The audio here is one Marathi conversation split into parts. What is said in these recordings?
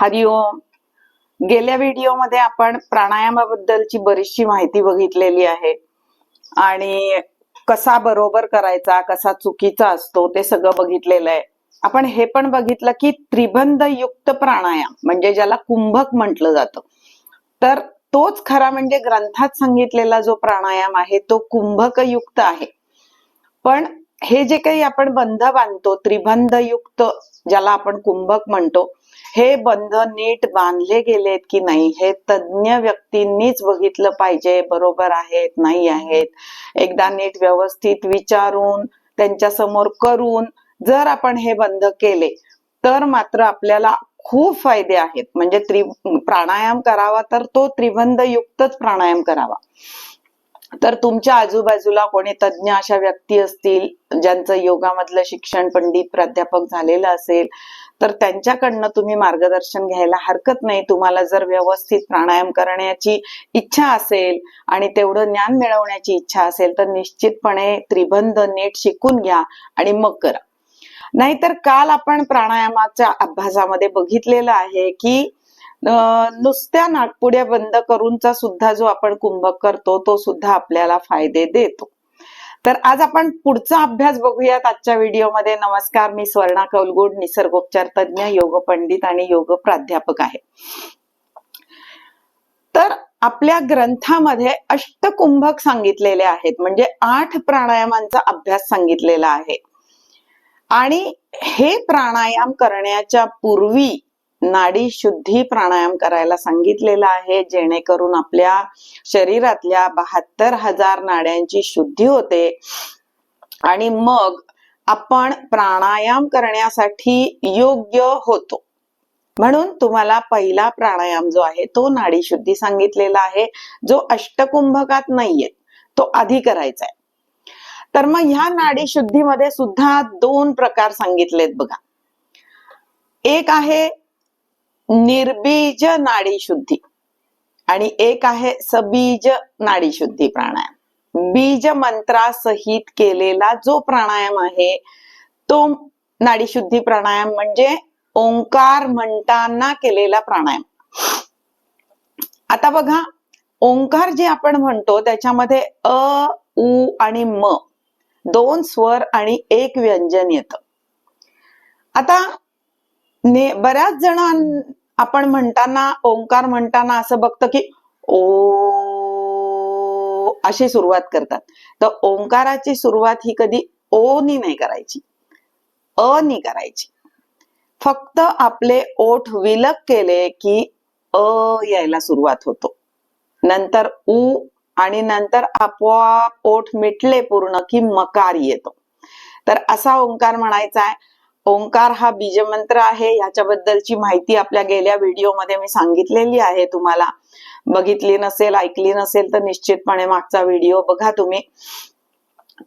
हरिओम. गेल्या व्हिडिओमध्ये आपण प्राणायामाबद्दलची बरीचशी माहिती बघितलेली आहे. आणि कसा बरोबर करायचा कसा चुकीचा असतो ते सगळं बघितलेलं आहे. आपण हे पण बघितलं की त्रिबंध युक्त प्राणायाम म्हणजे ज्याला कुंभक म्हटलं जातं. तर तोच खरा म्हणजे ग्रंथात सांगितलेला जो प्राणायाम आहे तो कुंभक युक्त आहे. पण हे जे काही आपण बंध बांधतो त्रिबंध युक्त ज्याला आपण कुंभक म्हणतो हे बंध नीट बांधले गेलेत की नाही हे तज्ञ व्यक्तींनीच बघितलं पाहिजे बरोबर आहेत नाही आहेत. एकदा नीट व्यवस्थित विचारून त्यांच्यासमोर करून जर आपण हे बंद केले तर मात्र आपल्याला खूप फायदे आहेत. म्हणजे त्रि प्राणायाम करावा तर तो त्रिबंध युक्तच प्राणायाम करावा. तर तुमच्या आजूबाजूला कोणी तज्ज्ञ अशा व्यक्ती असतील ज्यांचं योगामधलं शिक्षण पंडित प्राध्यापक झालेलं असेल तर त्यांच्याकडनं तुम्ही मार्गदर्शन घ्यायला हरकत नाही. तुम्हाला जर व्यवस्थित प्राणायाम करण्याची इच्छा असेल आणि तेवढं ज्ञान मिळवण्याची इच्छा असेल तर निश्चितपणे त्रिबंध नीट शिकून घ्या आणि मग करा. नाहीतर काल आपण प्राणायामाच्या अभ्यासामध्ये बघितलेलं आहे की नुसत्या नागपुड्या बंद करूनचा सुद्धा जो आपण कुंभक करतो तो सुद्धा आपल्याला फायदे देतो. तर आज आपण पुढचा अभ्यास बघूयात आजच्या व्हिडिओमध्ये. नमस्कार मी स्वर्णा कौलगुड निसर्गोपचार तज्ज्ञ योग पंडित आणि योग प्राध्यापक आहे. तर आपल्या ग्रंथामध्ये अष्टकुंभक सांगितलेले आहेत म्हणजे आठ प्राणायामांचा अभ्यास सांगितलेला आहे. आणि हे प्राणायाम करण्याच्या पूर्वी नाडी शुद्धी प्राणायाम करायला सांगितलेला आहे जेणेकरून आपल्या शरीरातल्या बहात्तर हजार नाड्यांची शुद्धी होते. आणि मग आपण प्राणायाम करण्यासाठी योग्य होतो. म्हणून तुम्हाला पहिला प्राणायाम जो आहे तो नाडी शुद्धी सांगितलेला आहे जो अष्टकुंभकात नाहीये तो आधी करायचा आहे. तर मग ह्या नाडी शुद्धीमध्ये सुद्धा दोन प्रकार सांगितलेत बघा. एक आहे निर्बीज नाडी शुद्धी. आणि एक आहे सबीज नाडी शुद्धी प्राणायाम. बीज मंत्रासहित केलेला जो प्राणायाम आहे तो नाडी शुद्धी प्राणायाम म्हणजे ओंकार म्हणताना केलेला प्राणायाम. आता बघा ओंकार जे आपण म्हणतो त्याच्यामध्ये अ उ आणि म दोन स्वर आणि एक व्यंजन येतं. आता ने बऱ्याच जणां आपण म्हणताना ओंकार म्हणताना असं बघतं की ओ अशी सुरुवात करतात. तर ओंकाराची सुरुवात ही कधी ओ नी नाही करायची. अ नी करायची. फक्त आपले ओठ विलग केले की अ यायला सुरुवात होतो. नंतर उ आणि नंतर आपोआप ओठ मिटले पूर्ण की मकार येतो. तर असा ओंकार म्हणायचा आहे. ओंकार हा बीजमंत्र आहे. याच्याबद्दलची माहिती आपल्या गेल्या व्हिडिओमध्ये मी सांगितलेली आहे तुम्हाला. बघितली नसेल ऐकली नसेल तर निश्चितपणे मागचा व्हिडिओ बघा तुम्ही.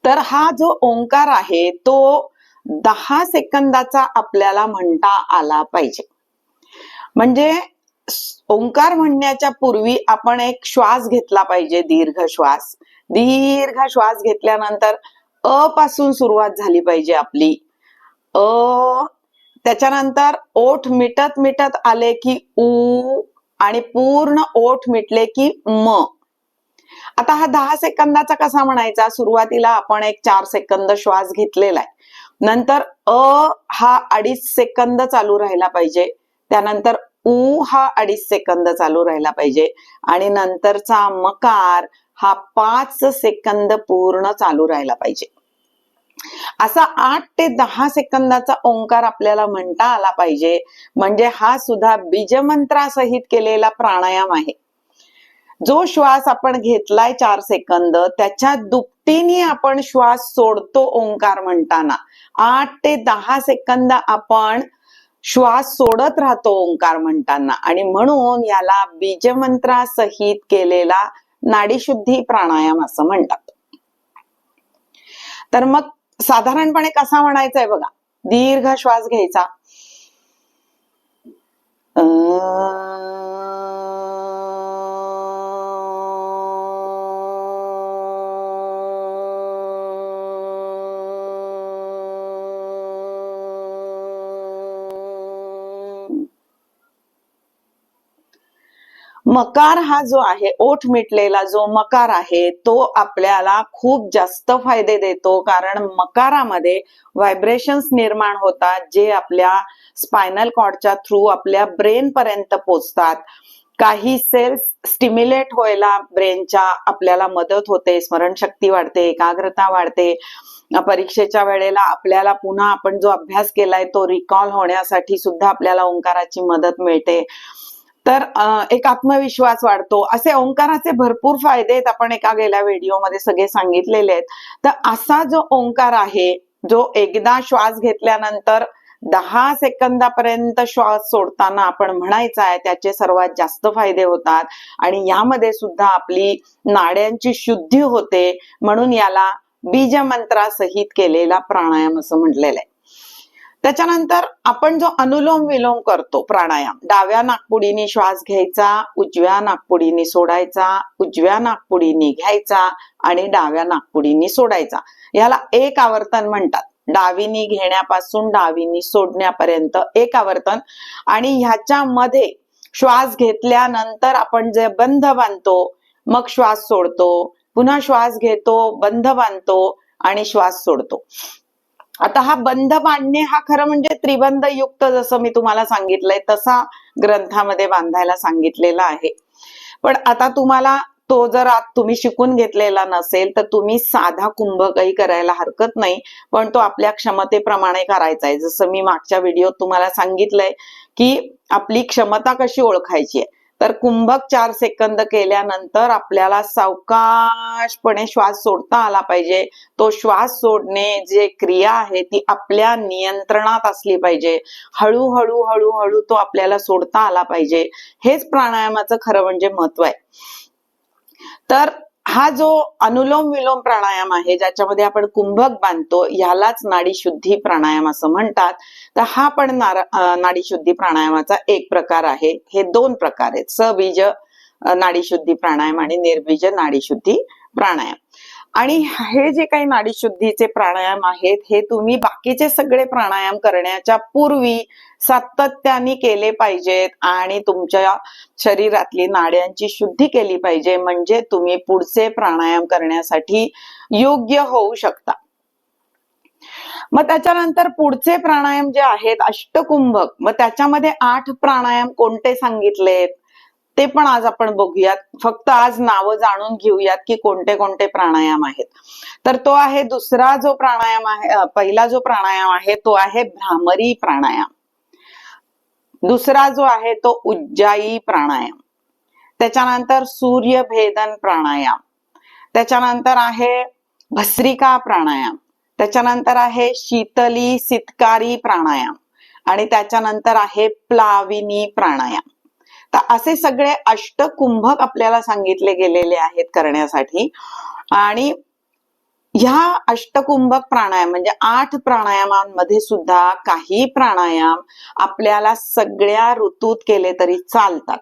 तर हा जो ओंकार आहे तो दहा सेकंदाचा आपल्याला म्हणता आला पाहिजे. म्हणजे ओंकार म्हणण्याच्या पूर्वी आपण एक श्वास घेतला पाहिजे दीर्घ श्वास. दीर्घ श्वास घेतल्यानंतर अ पासून सुरुवात झाली पाहिजे आपली. अ त्याच्यानंतर ओठ मिटत मिटत आले की उ आणि पूर्ण ओठ मिटले की म. आता हा दहा सेकंदाचा कसा म्हणायचा? सुरुवातीला आपण एक चार सेकंद श्वास घेतलेला आहे. नंतर अ हा अडीच सेकंद चालू राहिला पाहिजे. त्यानंतर उ हा अडीच सेकंद चालू राहिला पाहिजे. आणि नंतरचा मकार हा पाच सेकंद पूर्ण चालू राहिला पाहिजे. असा आठ ते दहा सेकंदाचा ओंकार आपल्याला म्हणता आला पाहिजे. म्हणजे हा सुद्धा बीजमंत्रासहित केलेला प्राणायाम आहे. जो श्वास आपण घेतलाय चार सेकंद त्याच्या दुपटीने आपण श्वास सोडतो ओंकार म्हणताना. आठ ते दहा सेकंद आपण श्वास सोडत राहतो ओंकार म्हणताना. आणि म्हणून याला बीजमंत्रासहित केलेला नाडीशुद्धी प्राणायाम असं म्हणतात. तर मग साधारणपणे कसा म्हणायचा आहे बघा. दीर्घ श्वास घ्यायचा. मकार हा जो आहे ओठ मिटलेला जो मकार आहे तो आपल्याला खूप जास्त फायदे देतो. कारण मकारामध्ये व्हायब्रेशन्स निर्माण होतात जे आपल्या स्पायनल कॉर्डच्या थ्रू आपल्या ब्रेन पर्यंत पोचतात. काही सेल्स स्टिम्युलेट व्हायला ब्रेनच्या आपल्याला मदत होते स्मरणशक्ती वाढते एकाग्रता वाढते. परीक्षेच्या वेळेला आपल्याला पुन्हा आपण जो अभ्यास केलाय तो रिकॉल होण्यासाठी सुद्धा आपल्याला ओंकाराची मदत मिळते. तर एक आत्मविश्वास वाढतो. असे ओंकाराचे भरपूर फायदे आहेत. आपण एका गेल्या व्हिडिओमध्ये सगळे सांगितलेले आहेत. तर असा जो ओंकार आहे जो एकदा श्वास घेतल्यानंतर दहा सेकंदापर्यंत श्वास सोडताना आपण म्हणायचा आहे त्याचे सर्वात जास्त फायदे होतात. आणि यामध्ये सुद्धा आपली नाड्यांची शुद्धी होते. म्हणून याला बीज मंत्रासहित केलेला प्राणायाम असं म्हटलेलं आहे. त्याच्यानंतर आपण जो अनुलोम विलोम करतो प्राणायाम डाव्या नाकपुडीने श्वास घ्यायचा उजव्या नागपुडीने सोडायचा उजव्या नाकपुडीने घ्यायचा आणि डाव्या नागपुडीने सोडायचा. याला एक आवर्तन म्हणतात. डावीनी घेण्यापासून डावीनी सोडण्यापर्यंत एक आवर्तन. आणि ह्याच्यामध्ये श्वास घेतल्यानंतर आपण जे बंध बांधतो मग श्वास सोडतो पुन्हा श्वास घेतो बंध बांधतो आणि श्वास सोडतो. आता हा बंध बांधणे हा खरं म्हणजे त्रिबंध युक्त जसं मी तुम्हाला सांगितलंय तसा ग्रंथामध्ये बांधायला सांगितलेला आहे. पण आता तुम्हाला तो जर आत तुम्ही शिकून घेतलेला नसेल तर तुम्ही साधा कुंभ काही करायला हरकत नाही पण तो आपल्या क्षमतेप्रमाणे करायचा आहे. जसं मी मागच्या व्हिडिओत तुम्हाला सांगितलंय की आपली क्षमता कशी ओळखायची आहे. तर कुंभक चार सेकंद केल्यानंतर आपल्याला सावकाशपणे श्वास सोडता आला पाहिजे. तो श्वास सोडणे जे क्रिया आहे ती आपल्या नियंत्रणात असली पाहिजे. हळूहळू हळूहळू तो आपल्याला सोडता आला पाहिजे. हेच प्राणायामाचं खरं म्हणजे महत्त्व आहे. तर हा जो अनुलोम विलोम प्राणायाम आहे ज्याच्यामध्ये आपण कुंभक बांधतो ह्यालाच नाडी शुद्धी प्राणायाम असं म्हणतात. तर हा पण नाडी शुद्धी प्राणायामाचा एक प्रकार आहे. हे दोन प्रकार आहेत. सबीज नाडी शुद्धी प्राणायाम आणि निर्बीज नाडी शुद्धी प्राणायाम. आणि हे जे काही नाडीशुद्धीचे प्राणायाम आहेत हे तुम्ही बाकीचे सगळे प्राणायाम करण्याच्या पूर्वी सातत्याने केले पाहिजेत आणि तुमच्या शरीरातली नाड्यांची शुद्धी केली पाहिजे. म्हणजे तुम्ही पुढचे प्राणायाम करण्यासाठी योग्य होऊ शकता. मग त्याच्यानंतर पुढचे प्राणायाम जे आहेत अष्टकुंभक मग त्याच्यामध्ये आठ प्राणायाम कोणते सांगितलेत? ते पण आज आपण बघूयात. फक्त आज नावं जाणून घेऊयात की कोणते कोणते प्राणायाम आहेत. तर तो आहे दुसरा जो प्राणायाम आहे पहिला जो प्राणायाम आहे तो आहे भ्रामरी प्राणायाम. दुसरा जो आहे तो उज्जाई प्राणायाम. त्याच्यानंतर सूर्यभेदन प्राणायाम. त्याच्यानंतर आहे भस्रिका प्राणायाम. त्याच्यानंतर आहे शीतली सितकारी प्राणायाम. आणि त्याच्यानंतर आहे प्लाविनी प्राणायाम. तर असे सगळे अष्टकुंभक आपल्याला सांगितले गेलेले आहेत करण्यासाठी. आणि ह्या अष्टकुंभक प्राणायाम म्हणजे आठ प्राणायामांमध्ये सुद्धा काही प्राणायाम आपल्याला सगळ्या ऋतूत केले तरी चालतात.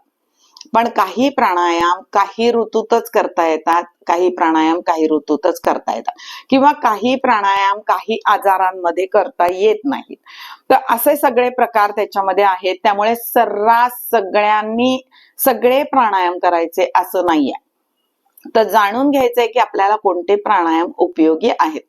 पण काही प्राणायाम काही ऋतूतच करता येतात. काही प्राणायाम काही ऋतूतच करता येतात. किंवा काही प्राणायाम काही आजारांमध्ये करता येत नाहीत. तर असे सगळे प्रकार त्याच्यामध्ये आहेत. त्यामुळे सर्रास सगळ्यांनी सगळे प्राणायाम करायचे असं नाहीये. तर जाणून घ्यायचंय की आपल्याला कोणते प्राणायाम उपयोगी आहेत.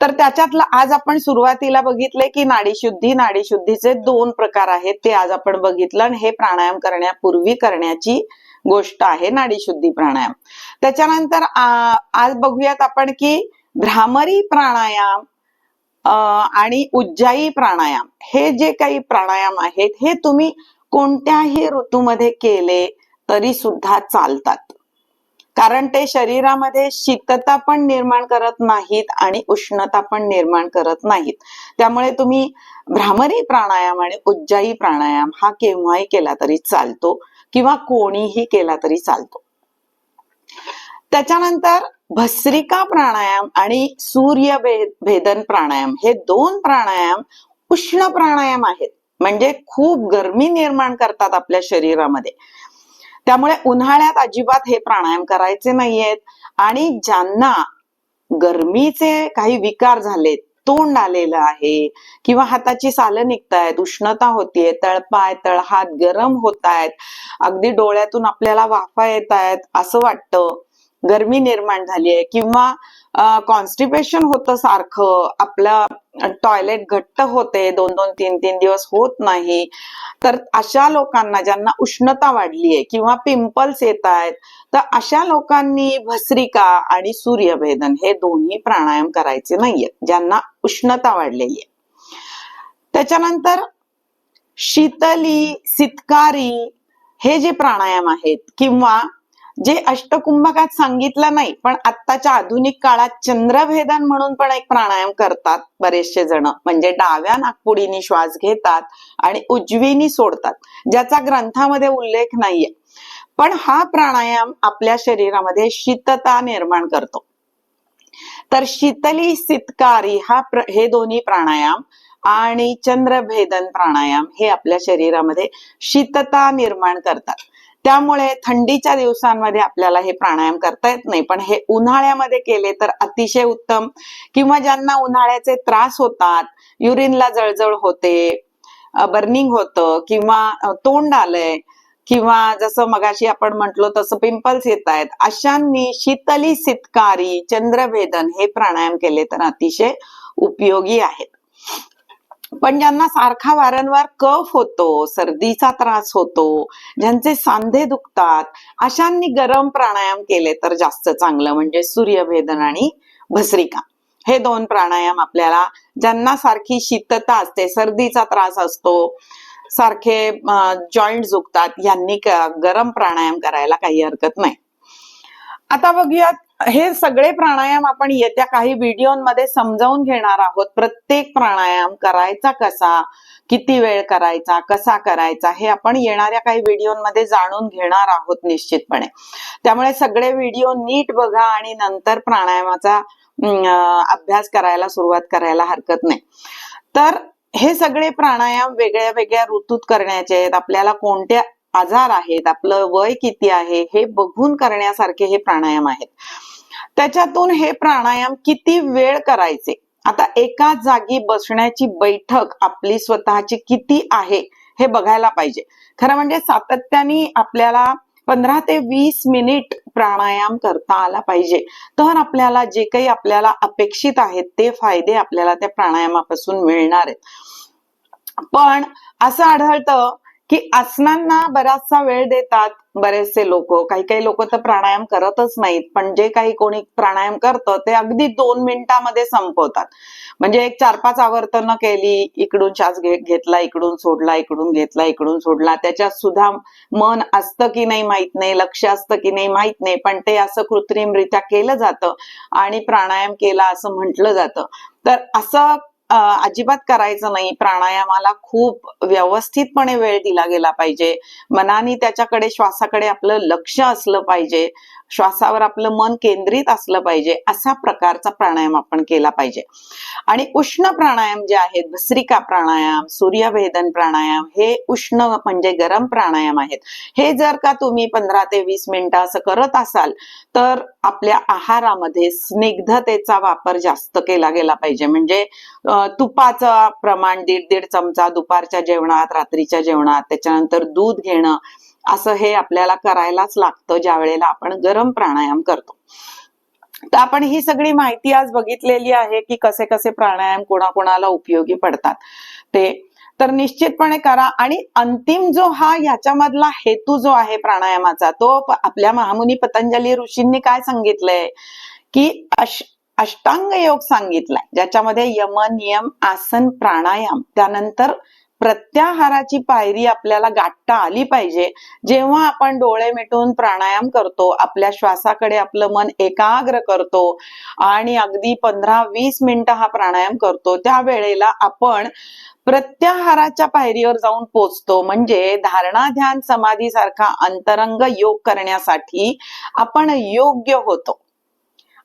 तर त्याच्यातलं आज आपण सुरुवातीला बघितले की नाडीशुद्धी नाडीशुद्धीचे दोन प्रकार आहेत ते आज आपण बघितलं आणि हे प्राणायाम करण्यापूर्वी करण्याची गोष्ट आहे नाडीशुद्धी प्राणायाम. त्याच्यानंतर आज बघूयात आपण की भ्रामरी प्राणायाम आणि उज्जाई प्राणायाम हे जे काही प्राणायाम आहेत हे तुम्ही कोणत्याही ऋतूमध्ये केले तरी सुद्धा चालतात. कारण ते शरीरामध्ये शीतता पण निर्माण करत नाहीत आणि उष्णता पण निर्माण करत नाहीत. त्यामुळे तुम्ही भ्रामरी प्राणायाम आणि उज्जाई प्राणायाम हा केव्हाही केला तरी चालतो किंवा कोणीही केला तरी चालतो. त्याच्यानंतर भस्रिका प्राणायाम आणि सूर्य भेदन प्राणायाम हे दोन प्राणायाम उष्ण प्राणायाम आहेत. म्हणजे खूप गरमी निर्माण करतात आपल्या शरीरामध्ये. त्यामुळे उन्हाळ्यात अजिबात हे प्राणायाम करायचे नाहीयेत. आणि ज्यांना गरमीचे काही विकार झालेत तोंड आलेलं आहे किंवा हाताची सालं निघतायत उष्णता होतीये तळपाय तळहात गरम होत आहेत अगदी डोळ्यातून आपल्याला वाफा येत आहेत असं वाटतं गरमी निर्माण झाली आहे किंवा कॉन्स्टिपेशन होतं सारखं आपलं टॉयलेट घट्ट होते दोन दोन तीन तीन दिवस होत नाही. तर अशा लोकांना ज्यांना उष्णता वाढली आहे किंवा पिंपल्स येत आहेत तर अशा लोकांनी भस्रिका आणि सूर्यभेदन हे दोन्ही प्राणायाम करायचे नाहीये ज्यांना उष्णता वाढलेली आहे. त्याच्यानंतर शीतली सितकारी हे जे प्राणायाम आहेत किंवा जे अष्टकुंभकात सांगितलं नाही पण आत्ताच्या आधुनिक काळात चंद्रभेदन म्हणून पण एक प्राणायाम करतात बरेचसे जण. म्हणजे डाव्या नागपुडीनी श्वास घेतात आणि उजवीनी सोडतात ज्याचा ग्रंथामध्ये उल्लेख नाहीये. पण हा प्राणायाम आपल्या शरीरामध्ये शीतता निर्माण करतो. तर शीतली सितकारी हा प्र, हे दोन्ही प्राणायाम आणि चंद्रभेदन प्राणायाम हे आपल्या शरीरामध्ये शीतता निर्माण करतात. त्यामुळे थंडीच्या दिवसांमध्ये आपल्याला हे प्राणायाम करता येत नाही. पण हे उन्हाळ्यामध्ये केले तर अतिशय उत्तम. किंवा ज्यांना उन्हाळ्याचे त्रास होतात युरिनला जळजळ होते बर्निंग होतं किंवा तोंड आलंय किंवा जसं मगाशी आपण म्हटलो तसं पिंपल्स येत आहेत अशांनी शीतली सितकारी चंद्रभेदन हे प्राणायाम केले तर अतिशय उपयोगी आहेत. पण ज्यांना सारखा वारंवार कफ होतो सर्दीचा त्रास होतो ज्यांचे सांधे दुखतात अशांनी गरम प्राणायाम केले तर जास्त चांगलं म्हणजे सूर्यभेदन आणि भस्रिका. हे दोन प्राणायाम आपल्याला ज्यांना सारखी शीतता असते सर्दीचा त्रास असतो सारखे जॉईंट दुखतात यांनी गरम प्राणायाम करायला काही हरकत नाही. आता बघूयात हे सगळे प्राणायाम आपण येत्या काही व्हिडिओमध्ये समजावून घेणार आहोत. प्रत्येक प्राणायाम करायचा कसा किती वेळ करायचा कसा करायचा हे आपण येणाऱ्या काही व्हिडिओमध्ये जाणून घेणार आहोत निश्चितपणे. त्यामुळे सगळे व्हिडिओ नीट बघा आणि नंतर प्राणायामाचा अभ्यास करायला सुरुवात करायला हरकत नाही. तर हे सगळे प्राणायाम वेगळ्या वेगळ्या ऋतूत करण्याचे आहेत. आपल्याला कोणत्या आजार आहेत आपलं वय किती आहे हे बघून करण्यासारखे हे प्राणायाम आहेत. त्याच्यातून हे प्राणायाम किती वेळ करायचे? आता एका जागी बसण्याची बैठक आपली स्वतःची किती आहे हे बघायला पाहिजे. खरं म्हणजे सातत्याने आपल्याला पंधरा ते वीस मिनिट प्राणायाम करता आला पाहिजे. तर आपल्याला जे काही आपल्याला अपेक्षित आहेत ते फायदे आपल्याला त्या प्राणायामापासून मिळणार आहेत. पण असं आढळतं की आसनांना बराचसा वेळ देतात बरेचसे लोक. काही काही लोक तर प्राणायाम करतच नाहीत पण जे काही कोणी प्राणायाम करतं ते अगदी दोन मिनिटांमध्ये संपवतात. म्हणजे एक चार पाच आवर्तन केली इकडून श्वास घेतला इकडून सोडला इकडून घेतला इकडून सोडला त्याच्यात सुद्धा मन असतं की नाही माहीत नाही लक्ष असतं की नाही माहीत नाही पण ते असं कृत्रिमरित्या केलं जातं आणि प्राणायाम केला असं म्हटलं जातं. तर असं अजिबात करायचं नाही. प्राणायामाला खूप व्यवस्थितपणे वेळ दिला गेला पाहिजे. मनाने त्याच्याकडे श्वासाकडे आपलं लक्ष असलं पाहिजे. श्वासावर आपलं मन केंद्रित असलं पाहिजे असा प्रकारचा प्राणायाम आपण केला पाहिजे. आणि उष्ण प्राणायाम जे आहेत भस्रिका प्राणायाम सूर्यभेदन प्राणायाम हे उष्ण म्हणजे गरम प्राणायाम आहेत. हे जर का तुम्ही पंधरा ते वीस मिनिटं असं करत असाल तर आपल्या आहारामध्ये स्निग्धतेचा वापर जास्त केला गेला पाहिजे. म्हणजे तुपाचं प्रमाण दीड दीड चमचा दुपारच्या जेवणात रात्रीच्या जेवणात त्याच्यानंतर दूध घेणं असं हे आपल्याला करायलाच लागतं ज्या वेळेला आपण गरम प्राणायाम करतो. तर आपण ही सगळी माहिती आज बघितलेली आहे की कसे कसे प्राणायाम कोणाकोणाला उपयोगी पडतात. ते तर निश्चितपणे करा. आणि अंतिम जो हा याच्यामधला हेतू जो आहे प्राणायामाचा तो आपल्या महामुनी पतंजली ऋषींनी काय सांगितलंय? की अश अष्टांग योग सांगितलाय. ज्याच्यामध्ये यम नियम आसन प्राणायाम त्यानंतर प्रत्याहाराची पायरी आपल्याला गाठता आली पाहिजे. जेव्हा आपण डोळे मिटून प्राणायाम करतो आपल्या श्वासाकडे आपलं मन एकाग्र करतो आणि अगदी पंधरा वीस मिनिटं हा प्राणायाम करतो त्या वेळेला आपण प्रत्याहाराच्या पायरीवर जाऊन पोचतो. म्हणजे धारणा ध्यान समाधी सारखा अंतरंग योग करण्यासाठी आपण योग्य होतो.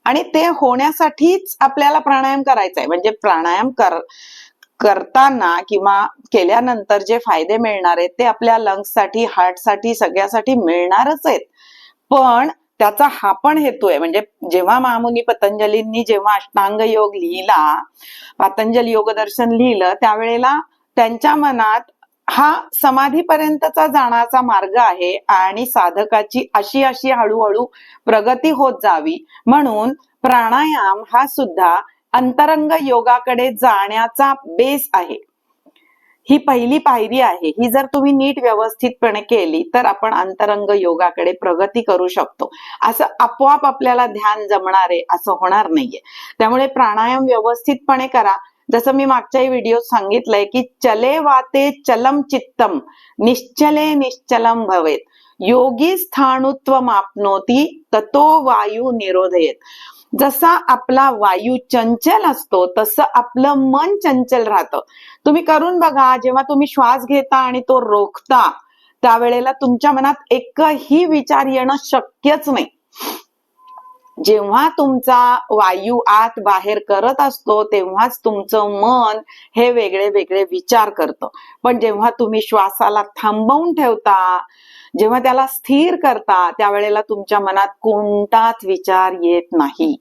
आणि ते होण्यासाठीच आपल्याला प्राणायाम करायचा आहे म्हणजे प्राणायाम कर करताना किंवा केल्यानंतर जे फायदे मिळणार आहेत ते आपल्या लंग्ससाठी हार्टसाठी सगळ्यासाठी मिळणारच आहेत. पण त्याचा हा पण हेतू आहे. म्हणजे जेव्हा महामुनी पतंजलींनी जेव्हा अष्टांग योग लिहिला पतंजली योगदर्शन लिहिलं त्यावेळेला त्यांच्या मनात हा समाधीपर्यंतचा जाण्याचा मार्ग आहे आणि साधकाची अशी अशी हळूहळू प्रगती होत जावी. म्हणून प्राणायाम हा सुद्धा अंतरंग योगाकडे जाण्याचा बेस आहे. ही पहिली पायरी आहे. ही जर तुम्ही नीट व्यवस्थितपणे केली तर आपण अंतरंग योगाकडे प्रगती करू शकतो. असं आपोआप आपल्याला ध्यान जमणार आहे असं होणार नाहीये. त्यामुळे प्राणायाम व्यवस्थितपणे करा. जसं मी मागच्याही व्हिडिओत सांगितलंय की चले वाते चलम चित्तम निश्चले निश्चलम भवेत. योगी स्थाणुत्व मापनोती ततो वायू निरोधयेत. जसा आपला वायू चंचल असतो तसं आपलं मन चंचल राहतं. तुम्ही करून बघा जेव्हा तुम्ही श्वास घेता आणि तो रोखता त्यावेळेला तुमच्या मनात एकही विचार येणं शक्यच नाही. जेव्हा तुमचा वायू आत बाहेर करत असतो तेव्हाच तुमचं मन हे वेगळे वेगळे विचार करतं. पण जेव्हा तुम्ही श्वासाला थांबवून ठेवता जेव्हा त्याला स्थिर करता त्यावेळेला तुमच्या मनात कोणताच विचार येत नाही.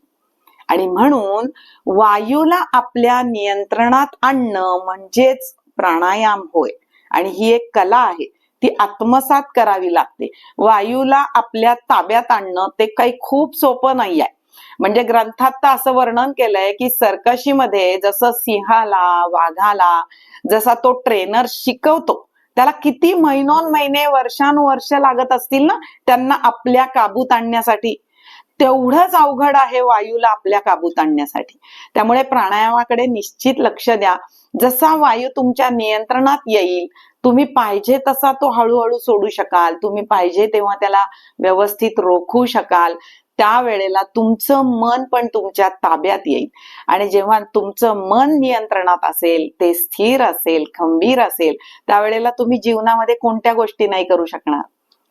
आणि म्हणून वायूला आपल्या नियंत्रणात आणणं म्हणजेच प्राणायाम होय. आणि ही एक कला आहे ती आत्मसात करावी लागते. वायूला आपल्या ताब्यात आणणं ते काही खूप सोपं नाही आहे म्हणजे ग्रंथात तर असं वर्णन केलंय की सर्कशीमध्ये जसं सिंहाला वाघाला जसा तो ट्रेनर शिकवतो त्याला किती महिनोन महिने वर्षानुवर्ष लागत असतील ना त्यांना आपल्या काबूत आणण्यासाठी. तेवढंच अवघड आहे वायूला आपल्या काबूत आणण्यासाठी. त्यामुळे प्राणायामाकडे निश्चित लक्ष द्या. जसा वायू तुमच्या नियंत्रणात येईल तुम्ही पाहिजे तसा तो हळूहळू सोडू शकाल. तुम्ही पाहिजे तेव्हा त्याला व्यवस्थित रोखू शकाल. त्यावेळेला तुमचं मन पण तुमच्या ताब्यात येईल. आणि जेव्हा तुमचं मन नियंत्रणात असेल ते स्थिर असेल खंबीर असेल त्यावेळेला तुम्ही जीवनामध्ये कोणत्या गोष्टी नाही करू शकणार?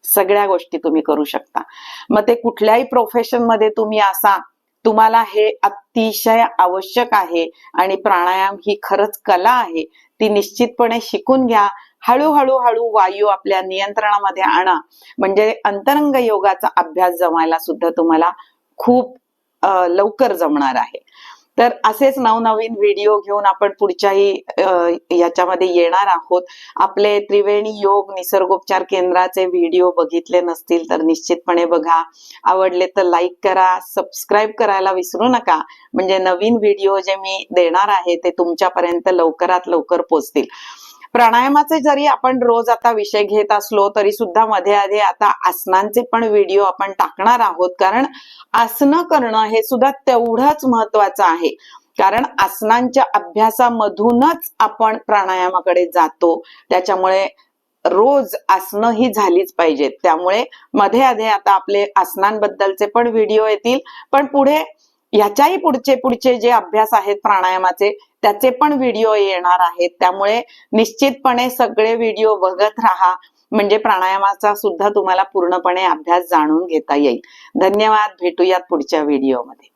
सगळ्या गोष्टी तुम्ही करू शकता. मग ते कुठल्याही प्रोफेशनमध्ये तुम्ही असा तुम्हाला हे अतिशय आवश्यक आहे आणि प्राणायाम ही खरंच कला आहे ती निश्चितपणे शिकून घ्या. हळूहळू हळू वायू आपल्या नियंत्रणामध्ये आणा. म्हणजे अंतरंग योगाचा अभ्यास जमायला सुद्धा तुम्हाला खूप लवकर जमणार आहे. तर असेच नवनवीन व्हिडिओ घेऊन आपण पुढच्याही याच्यामध्ये येणार आहोत. आपले त्रिवेणी योग निसर्गोपचार केंद्राचे व्हिडिओ बघितले नसतील तर निश्चितपणे बघा. आवडले तर लाईक करा सबस्क्राईब करायला विसरू नका. म्हणजे नवीन व्हिडिओ जे मी देणार आहे ते तुमच्यापर्यंत लवकरात लवकर पोचतील. प्राणायामाचे जरी आपण रोज आता विषय घेत असलो तरी सुद्धा मध्ये आधी आता आसनांचे पण व्हिडिओ आपण टाकणार आहोत. कारण आसनं करणं हे सुद्धा तेवढंच महत्वाचं आहे. कारण आसनांच्या अभ्यासामधूनच आपण प्राणायामाकडे जातो. त्याच्यामुळे रोज आसनं ही झालीच पाहिजेत. त्यामुळे मध्ये आधी आता आपले आसनांबद्दलचे पण व्हिडिओ येतील. पण पुढे ह्याच्याही पुढचे पुढचे जे अभ्यास आहेत प्राणायामाचे त्याचे पण व्हिडिओ येणार आहेत. त्यामुळे निश्चितपणे सगळे व्हिडिओ बघत राहा. म्हणजे प्राणायामाचा सुद्धा तुम्हाला पूर्णपणे अभ्यास जाणून घेता येईल. धन्यवाद. भेटूयात पुढच्या व्हिडिओमध्ये